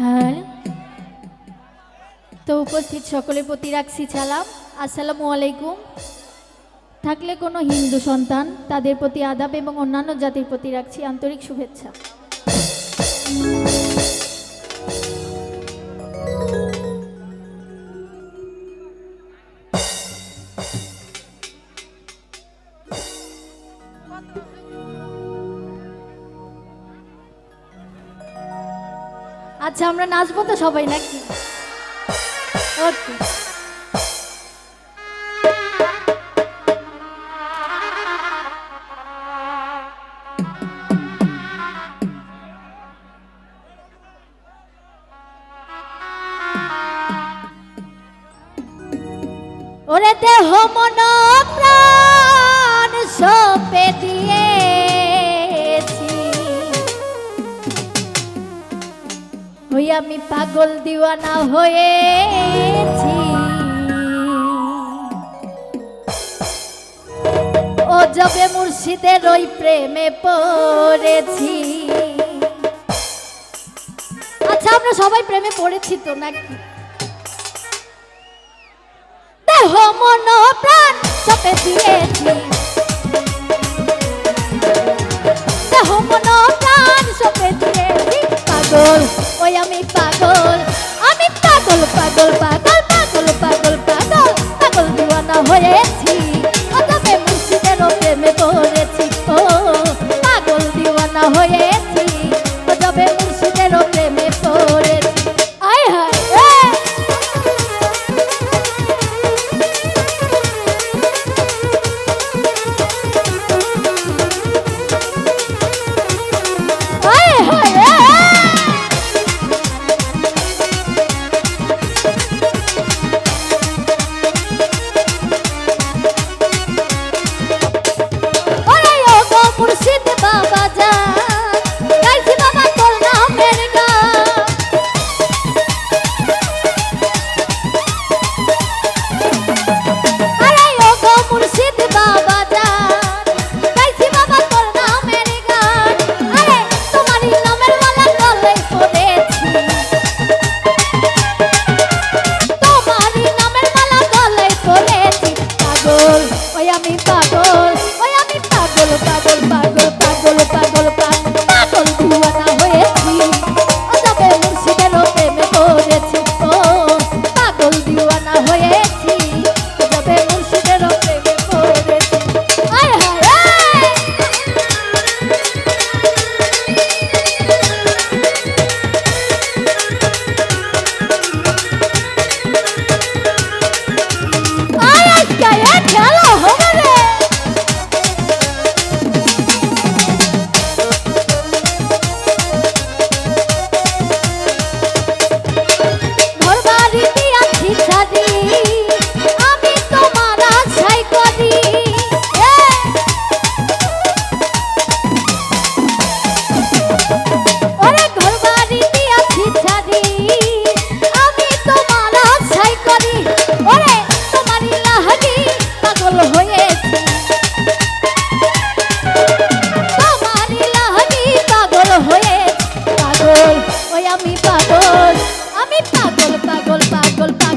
Hello তো উপস্থিত সকলের প্রতি রাখছি সালাম। আসসালামু আলাইকুম। থাকলে কোনো হিন্দু সন্তান তাদের প্রতি আদাব এবং অন্যান্য জাতির প্রতি রাখছি আন্তরিক শুভেচ্ছা। আচ্ছা আমরা নাচবো তো সবাই নাকি? ওরে দেহ মন প্রাণ সপে আমি পাগল দিওয়ানা হয়েছি। ও যবে মুর্শিদের ওই প্রেমে পড়েছি। আচ্ছা আমরা সবাই প্রেমে পড়েছি তো নাকি? দেহ, মন, প্রাণ সপে দিয়েছি। দেহ, মন, প্রাণ সপে দিয়েছি, পাগল। ওই আমি পাগল আমি পাগল পাগল পাগল। হয়েছি। আমি পাগল আমি পাগল পাগল পাগল পাগল